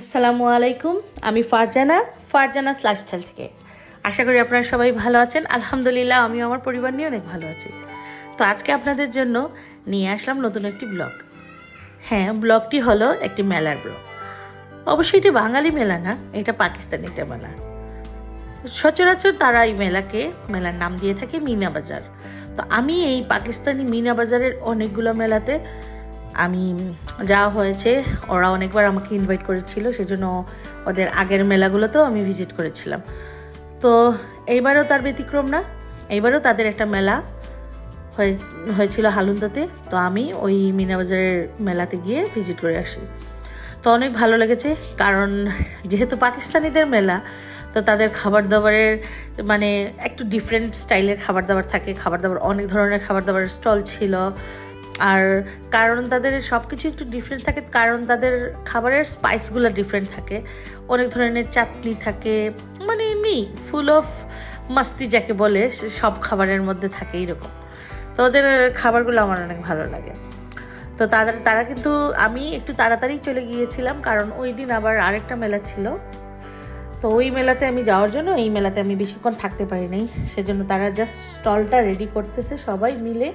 আসসালামু আলাইকুম, আমি ফারজানা ফারজানা লাইফস্টাইল থেকে। আশা করি আপনারা সবাই ভালো আছেন। আলহামদুলিল্লাহ আমি আমার পরিবার নিয়ে অনেক ভালো আছি। তো আজকে আপনাদের জন্য নিয়ে আসলাম নতুন একটি ব্লগ। হ্যাঁ ব্লগটি হলো একটি মেলার ব্লগ। অবশ্যই এটি বাঙালি মেলা না, এটা পাকিস্তানি একটা মেলা। সচরাচর তারা এই মেলাকে, মেলার নাম দিয়ে থাকে মিনা বাজার। তো আমি এই পাকিস্তানি মিনা বাজারের অনেকগুলো মেলাতে আমি যাওয়া হয়েছে, ওরা অনেকবার আমাকে ইনভাইট করেছিল, সেজন্য ওদের আগের মেলাগুলোতেও আমি ভিজিট করেছিলাম। তো এইবারও তার ব্যতিক্রম না, এইবারও তাদের একটা মেলা হয়ে- হয়েছিল হালুন্দাতে, তো আমি ওই মিনা বাজারের মেলাতে গিয়ে ভিজিট করে আসি। তো অনেক ভালো লেগেছে, কারণ যেহেতু পাকিস্তানিদের মেলা, তো তাদের খাবার দাবারের মানে একটু ডিফারেন্ট স্টাইলের খাবার দাবার থাকে খাবার দাবার অনেক ধরনের খাবার দাবারের স্টল ছিল আর কারণ তাদের সব কিছু একটু ডিফারেন্ট থাকে, কারণ তাদের খাবারের স্পাইসগুলো ডিফারেন্ট থাকে। অনেক ধরনের চাটনি থাকে মানে এমনি ফুল অফ মাস্তি যাকে বলে সব খাবারের মধ্যে থাকে এরকম তো ওদের খাবারগুলো আমার অনেক ভালো লাগে। তো তাদের, তারা কিন্তু, আমি একটু তাড়াতাড়ি চলে গিয়েছিলাম, কারণ ওই দিন আবার আরেকটা মেলা ছিল। তো ওই মেলাতে আমি যাওয়ার জন্য, এই মেলাতে আমি বেশিক্ষণ থাকতে পারি নাই। সেজন্য তারা জাস্ট স্টলটা রেডি করতেছে সবাই মিলে।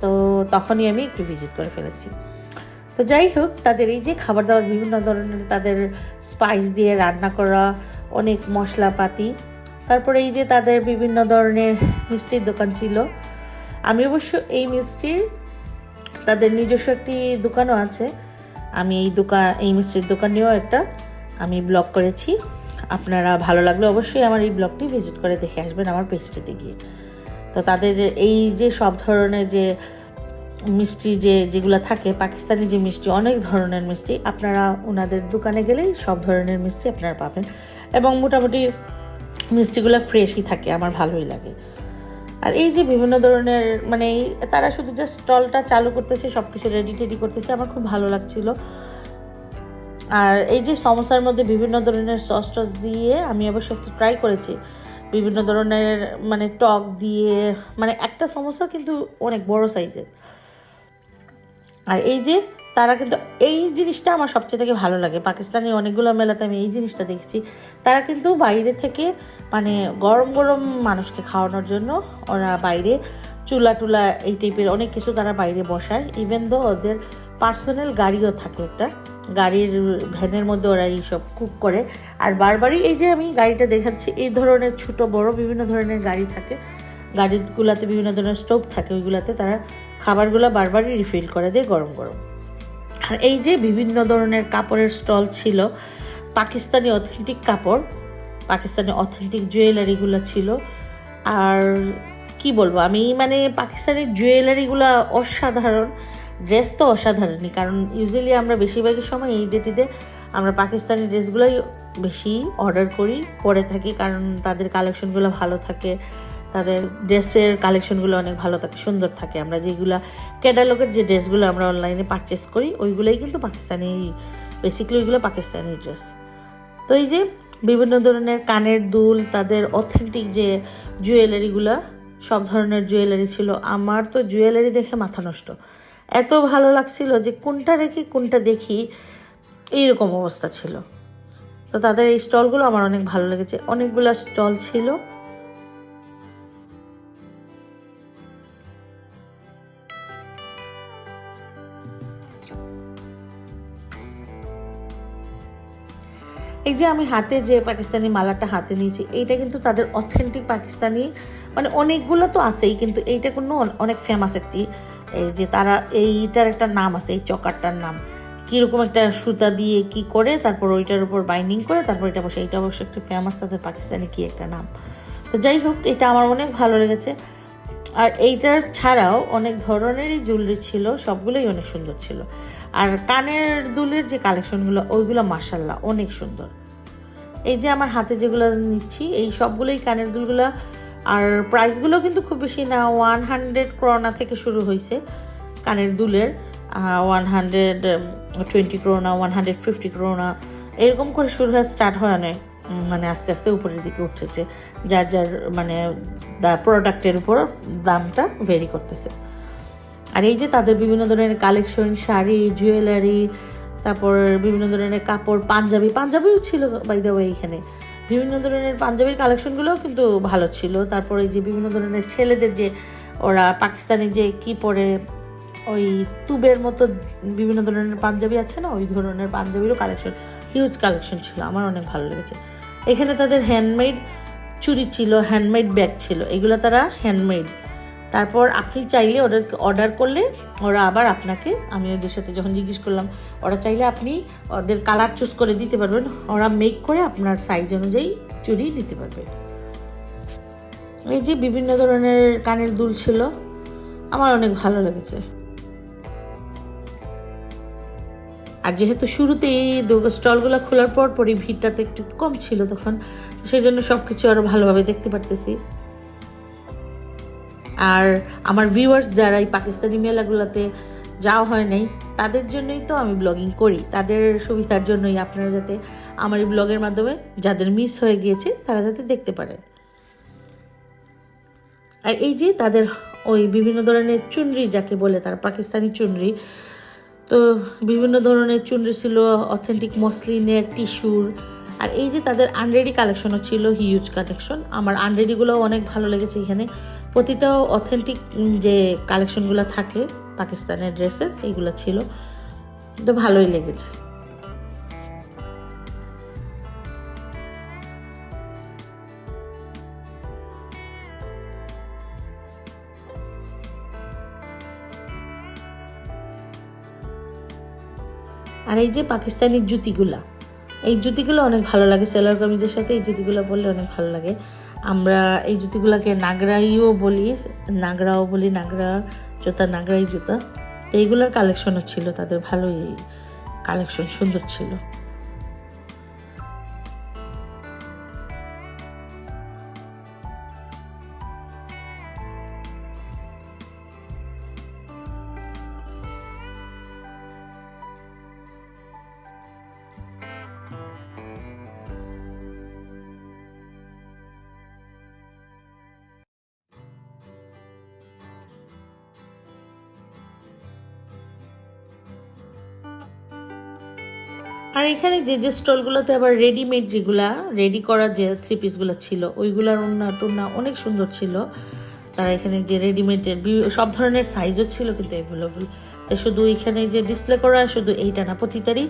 তো তখনই আমি একটু ভিজিট করে ফেলেছি। তো যাই হোক তাদের এই যে খাবার দাবার বিভিন্ন ধরনের তাদের স্পাইস দিয়ে রান্না করা, অনেক মশলাপাতি, তারপরে এই যে তাদের বিভিন্ন ধরনের মিষ্টির দোকান ছিল। আমি অবশ্য এই মিষ্টির তাদের নিজস্ব একটি দোকানও আছে। আমি এই দোকান এই মিষ্টির দোকান নিয়েও একটা আমি ব্লগ করেছি। আপনারা ভালো লাগলে অবশ্যই আমার এই ব্লগটি ভিজিট করে দেখে আসবেন আমার পেজটিতে গিয়ে। তো তাদের এই যে সব ধরনের যে মিষ্টি যে, যেগুলো থাকে, পাকিস্তানি যে মিষ্টি, অনেক ধরনের মিষ্টি, আপনারা ওনাদের দোকানে গেলেই সব ধরনের মিষ্টি আপনারা পাবেন। এবং মোটামুটি মিষ্টিগুলো ফ্রেশই থাকে, আমার ভালোই লাগে। আর এই যে বিভিন্ন ধরনের মানে তারা শুধু জাস্ট স্টলটা চালু করতেছে সব কিছু রেডি টেডি করতেছে, আমার খুব ভালো লাগছিল। আর এই যে সমস্যার মধ্যে বিভিন্ন ধরনের সস টস দিয়ে আমি অবশ্য একটু ট্রাই করেছি। বিভিন্ন ধরনের মানে টক দিয়ে মানে একটা সমস্যা কিন্তু অনেক বড় সাইজের। আর এই যে তারা কিন্তু, এই জিনিসটা আমার সবচেয়ে থেকে ভালো লাগে। পাকিস্তানি অনেকগুলো মেলাতে আমি এই জিনিসটা দেখছি। তারা কিন্তু বাইরে থেকে মানে গরম গরম মানুষকে খাওয়ানোর জন্য ওরা বাইরে চুলা টুলা এই টাইপের অনেক কিছু তারা বাইরে বসায়। ইভেন দো ওদের পার্সোনাল গাড়িও থাকে একটা। গাড়ির ভ্যানের মধ্যে ওরা এইসব কুক করে। আর বারবারই এই যে আমি গাড়িটা দেখাচ্ছি, এই ধরনের ছোট, বড় বিভিন্ন ধরনের গাড়ি থাকে। গাড়িগুলোতে বিভিন্ন ধরনের স্টোভ থাকে, ওইগুলোতে তারা খাবারগুলো বারবারই রিফিল করে দেয় গরম গরম। আর এই যে বিভিন্ন ধরনের কাপড়ের স্টল ছিল, পাকিস্তানি অথেন্টিক কাপড়, পাকিস্তানি অথেন্টিক জুয়েলারিগুলো ছিল। আর কি বলব, আমি মানে পাকিস্তানি জুয়েলারিগুলো অসাধারণ। ড্রেস তো অসাধারণই, কারণ ইউজুয়ালি আমরা বেশিরভাগই সময় এই টিদে আমরা পাকিস্তানি ড্রেসগুলোই বেশি অর্ডার করি, পরে থাকি কারণ তাদের কালেকশনগুলো ভালো থাকে, তাদের ড্রেসের কালেকশনগুলো অনেক ভালো থাকে, সুন্দর থাকে। আমরা যেগুলো ক্যাটালগের যে ড্রেসগুলো আমরা অনলাইনে পারচেস করি, ওইগুলোই কিন্তু পাকিস্তানি বেসিক্যালি ওইগুলো পাকিস্তানি ড্রেস তো এই যে বিভিন্ন ধরনের কানের দুল, তাদের অথেন্টিক যে জুয়েলারিগুলো সব ধরনের জুয়েলারি ছিল। আমার তো জুয়েলারি দেখে মাথা নষ্ট। এত ভালো লাগছিল যে কোনটা রেখে, কোনটা দেখি, এইরকম অবস্থা ছিল। তো তাদের এই স্টলগুলো আমার অনেক ভালো লেগেছে। অনেকগুলো স্টল ছিল। এই যে আমি হাতে যে পাকিস্তানি মালাটা হাতে নিয়েছি, এইটা কিন্তু তাদের অথেন্টিক পাকিস্তানি মানে অনেকগুলো তো আছেই, কিন্তু এইটা কোনো অনেক ফেমাস একটি এই যে তারা, এইটার একটা নাম আছে, এই চকারটার নাম। কীরকম একটা সুতা দিয়ে কি করে, তারপর ওইটার উপর বাইন্ডিং করে, তারপর এটা বসে এটা অবশ্য একটু ফেমাস তাদের পাকিস্তানি কি একটা নাম। তো যাই হোক, এটা আমার অনেক ভালো লেগেছে। আর এইটার ছাড়াও অনেক ধরনেরই জুয়েলারি ছিল, সবগুলোই অনেক সুন্দর ছিল। আর কানের দুলের যে কালেকশনগুলো ওইগুলো মাসাল্লাহ অনেক সুন্দর। এই যে আমার হাতে যেগুলো নিচ্ছি, এই সবগুলোই কানের দুলগুলো আর প্রাইসগুলো কিন্তু খুব বেশি না ওয়ান হান্ড্রেড ক্রোনা থেকে শুরু হয়েছে কানের দুলের one hundred twenty krona one hundred fifty krona এরকম করে শুরু হয়ে স্টার্ট হয় অনেক মানে আস্তে আস্তে উপরের দিকে উঠেছে, যার যার মানে প্রোডাক্টের উপর দামটা ভেরি করতেছে। আর এই যে তাদের বিভিন্ন ধরনের কালেকশন শাড়ি জুয়েলারি তারপর বিভিন্ন ধরনের কাপড়, পাঞ্জাবি, পাঞ্জাবিও ছিল বাই দ্য এখানে। বিভিন্ন ধরনের পাঞ্জাবির কালেকশনগুলোও কিন্তু ভালো ছিল। তারপরে যে বিভিন্ন ধরনের ছেলেদের যে ওরা পাকিস্তানি যে কি পরে ওই তুবের মতো বিভিন্ন ধরনের পাঞ্জাবি আছে না, ওই ধরনের পাঞ্জাবিরও কালেকশন হিউজ কালেকশন ছিল। আমার অনেক ভালো লেগেছে। এখানে তাদের হ্যান্ডমেড চুরি ছিল হ্যান্ডমেড ব্যাগ ছিল। এগুলো তারা হ্যান্ডমেড তারপর আপনি চাইলে অর্ডার অর্ডার করলে ওরা আবার আপনাকে, আমি ওদের সাথে যখন জিজ্ঞেস করলাম, ওরা চাইলে আপনি ওদের কালার চুজ করে দিতে পারবেন। ওরা মেক করে আপনার সাইজ অনুযায়ী চুরি দিতে পারবে। এই যে বিভিন্ন ধরনের কানের দুল ছিল, আমার অনেক ভালো লেগেছে। আর যেহেতু শুরুতে শুরুতেই স্টলগুলো খোলার পর পরই ভিড়টাতে একটু কম ছিল তখন সেই জন্য সব কিছু আরও ভালোভাবে দেখতে পারতেছি। আর আমার ভিউয়ার্স যারা এই পাকিস্তানি মেলাগুলোতে যাওয়া হয় নাই, তাদের জন্যই তো আমি ব্লগিং করি। তাদের সুবিধার জন্যই আপনারা যাতে আমার এই ব্লগের মাধ্যমে যাদের মিস হয়ে গিয়েছে, তারা যাতে দেখতে পারে। আর এই যে তাদের ওই বিভিন্ন ধরনের চুনরি, যাকে বলে তার পাকিস্তানি চুনরি, তো বিভিন্ন ধরনের চুনরি ছিল অথেন্টিক মসলিনের টিস্যুর আর এই যে তাদের আনরেডি কালেকশনও ছিল হিউজ কালেকশন আমার আনরেডিগুলোও অনেক ভালো লেগেছে এখানে। প্রতিটাও অথেন্টিক যে কালেকশনগুলো থাকে পাকিস্তানের ড্রেসের, এইগুলো ছিল। তো ভালোই লেগেছে। আর এই যে পাকিস্তানি জুতিগুলা, এই জুতিগুলো অনেক ভালো লাগে। সেলার কামিজের সাথে এই জুতিগুলো পরলে অনেক ভালো লাগে। আমরা এই জুতিগুলোকে নাগরাইও বলি, নাগরাও বলি, নাগরা জুতা, নাগরাই জুতা। তো এইগুলোর কালেকশনও ছিল, তাদের ভালোই কালেকশন সুন্দর ছিল। আর এখানে যে যে স্টলগুলোতে আবার রেডিমেড যেগুলা রেডি করা যে থ্রি পিসগুলো ছিল, ওইগুলার ওন্না টোন্না অনেক সুন্দর ছিল। তারা এখানে যে রেডিমেডের সব ধরনের সাইজও ছিল কিন্তু অ্যাভেলেবল তাই শুধু এখানে যে ডিসপ্লে করা, শুধু এইটা না, প্রতিটারই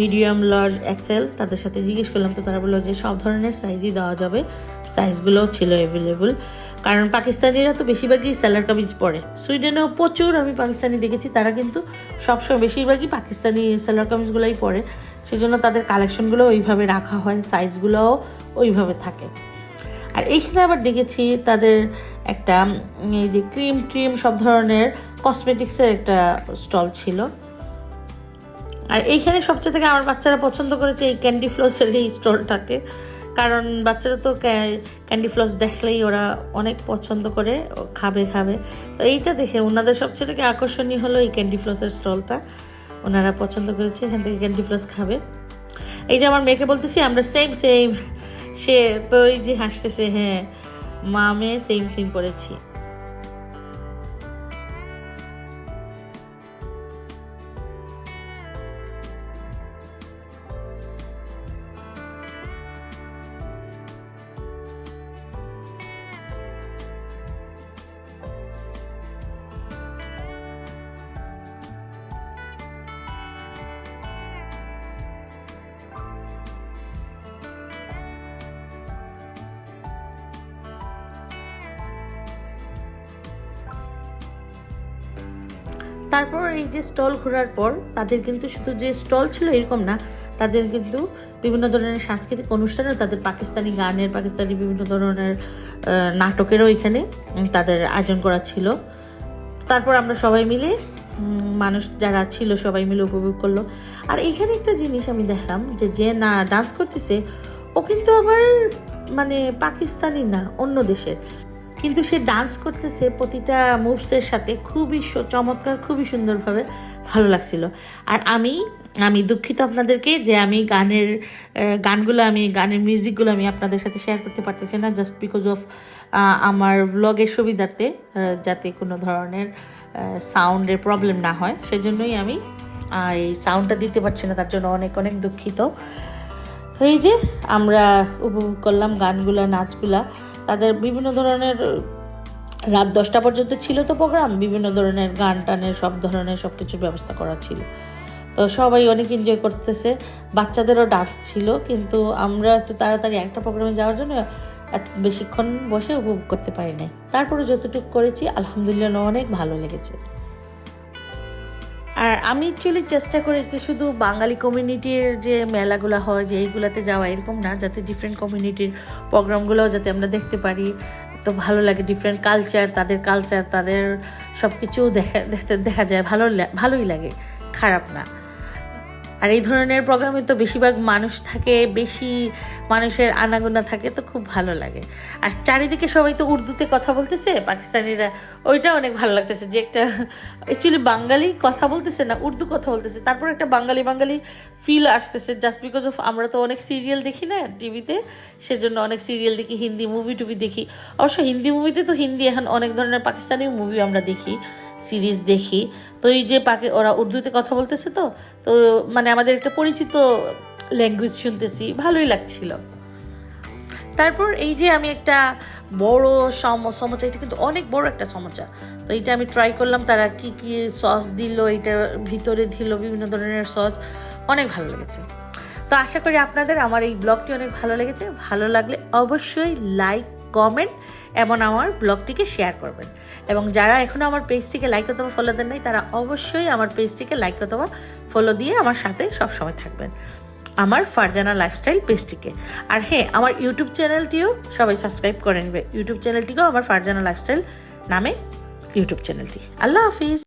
মিডিয়াম লার্জ এক্সেল তাদের সাথে জিজ্ঞেস করলাম তো তারা বলল যে সব ধরনের সাইজই দেওয়া যাবে। সাইজগুলোও ছিল অ্যাভেলেবল কারণ পাকিস্তানিরা তো বেশিরভাগই স্যালার কামিজ পরে। সুইডেনেও প্রচুর আমি পাকিস্তানি দেখেছি, তারা কিন্তু সবসময় বেশিরভাগই পাকিস্তানি স্যালার কামিজগুলোই পরে। সেজন্য তাদের কালেকশনগুলো ওইভাবে রাখা হয় সাইজগুলোও ওইভাবে থাকে। আর এইখানে আবার দেখেছি তাদের একটা এই যে ক্রিম ট্রিম সব ধরনের কসমেটিক্সের একটা স্টল ছিল। আর এইখানে সবচেয়ে থেকে আমার বাচ্চারা পছন্দ করেছে এই ক্যান্ডি ফ্লসের এই স্টলটাকে কারণ বাচ্চারা তো ক্যান্ডি ফ্লস দেখলেই ওরা অনেক পছন্দ করে খাবে খাবে। তো এইটা দেখে ওনাদের সবচেয়ে থেকে আকর্ষণীয় হলো এই ক্যান্ডি ফ্লসের স্টলটা ওনারা পছন্দ করেছে, এখান থেকে ক্যান্ডি ফ্লাস খাবে। এই যে আমার মেয়েকে বলতেছি, আমরা সেম সেম সে তো এই যে হাসতেছে হ্যাঁ মা মেয়ে সেম সেম পড়েছি তারপর এই যে স্টল ঘোরার পর তাদের কিন্তু শুধু যে স্টল ছিল এরকম না, তাদের কিন্তু বিভিন্ন ধরনের সাংস্কৃতিক অনুষ্ঠানও তাদের পাকিস্তানি গানের, পাকিস্তানি বিভিন্ন ধরনের নাটকেরও এখানে তাদের আয়োজন করা ছিল। তারপর আমরা সবাই মিলে মানুষ যারা ছিল সবাই মিলে উপভোগ করল। আর এখানে একটা জিনিস আমি দেখলাম যে যে না ডান্স করতেছে, ও কিন্তু আবার মানে পাকিস্তানি না, অন্য দেশের। কিন্তু সে ডান্স করতেছে প্রতিটা মুভসের সাথে খুবই চমৎকার, খুবই সুন্দরভাবে ভালো লাগছিল। আর আমি আমি দুঃখিত আপনাদেরকে যে আমি গানের গানগুলো আমি, গানের মিউজিকগুলো আমি আপনাদের সাথে শেয়ার করতে পারতেছি না জাস্ট বিকজ অফ আমার ব্লগের সুবিধার্থে যাতে কোনো ধরনের সাউন্ডের প্রবলেম না হয়। সেজন্যই আমি এই সাউন্ডটা দিতে পারছি না, তার জন্য অনেক অনেক দুঃখিত। তো এই যে আমরা উপভোগ করলাম গানগুলা, নাচগুলা, তাদের বিভিন্ন ধরনের রাত দশটা পর্যন্ত ছিল তো প্রোগ্রাম বিভিন্ন ধরনের গান টানের সব ধরনের সব কিছুর ব্যবস্থা করা ছিল। তো সবাই অনেক এনজয় করতেছে। বাচ্চাদেরও ডান্স ছিল, কিন্তু আমরা একটু তাড়াতাড়ি একটা প্রোগ্রামে যাওয়ার জন্য এত বেশিক্ষণ বসে উপভোগ করতে পারি নাই। তারপরে যতটুকু করেছি, আলহামদুলিল্লাহ অনেক ভালো লেগেছে। আমি অ্যাকচুয়ালি চেষ্টা করি যে শুধু বাঙালি কমিউনিটির যে মেলাগুলো হয়, যে এইগুলোতে যাওয়া এরকম না, যাতে ডিফারেন্ট কমিউনিটির প্রোগ্রামগুলোও যাতে আমরা দেখতে পারি। তো ভালো লাগে ডিফারেন্ট কালচার তাদের কালচার তাদের সব কিছু দেখা দেখতে দেখা যায়। ভালো ভালোই লাগে, খারাপ না। আর এই ধরনের প্রোগ্রামে তো বেশিরভাগ মানুষ থাকে, বেশি মানুষের আনাগোনা থাকে, তো খুব ভালো লাগে। আর চারিদিকে সবাই তো উর্দুতে কথা বলতেছে, পাকিস্তানিরা ওইটা অনেক ভালো লাগতেছে যে একটা অ্যাকচুয়ালি বাঙালি কথা বলতেছে না, উর্দু কথা বলতেছে। তারপর একটা বাঙালি বাঙালি ফিল আসতেছে জাস্ট বিকজ অফ আমরা তো অনেক সিরিয়াল দেখি না টিভিতে সেজন্য অনেক সিরিয়াল দেখি, হিন্দি মুভি টুভি দেখি। অবশ্য হিন্দি মুভিতে তো হিন্দি এখন অনেক ধরনের পাকিস্তানি মুভি আমরা দেখি। সিরিজ দেখি। তো এই যে পাকে, ওরা উর্দুতে কথা বলতেছে তো তো মানে আমাদের একটা পরিচিত ল্যাঙ্গুয়েজ শুনতেছি, ভালোই লাগছিল। তারপর এই যে আমি একটা বড় সম- সমোচা এটা কিন্তু অনেক বড় একটা সমোচা তো এটা আমি ট্রাই করলাম, তারা কি কি সস দিল, এটার ভিতরে দিল, বিভিন্ন ধরনের সস অনেক ভালো লেগেছে। তো আশা করি আপনাদের আমার এই ব্লগটি অনেক ভালো লেগেছে। ভালো লাগলে অবশ্যই লাইক কমেন্ট এবং আমার ব্লগটিকে শেয়ার করবেন। এবং যারা এখনও আমার পেজটিকে লাইক অথবা ফলো দেন নাই, তারা অবশ্যই আমার পেজটিকে লাইক অথবা ফলো দিয়ে আমার সাথে সবসময় থাকবেন। আমার ফারজানা লাইফস্টাইল পেজটিকে আর হ্যাঁ আমার ইউটিউব চ্যানেলটিও সবাই সাবস্ক্রাইব করে নেবে। ইউটিউব চ্যানেলটিকেও আমার ফারজানা লাইফস্টাইল নামে ইউটিউব চ্যানেলটি আল্লাহ হাফিজ।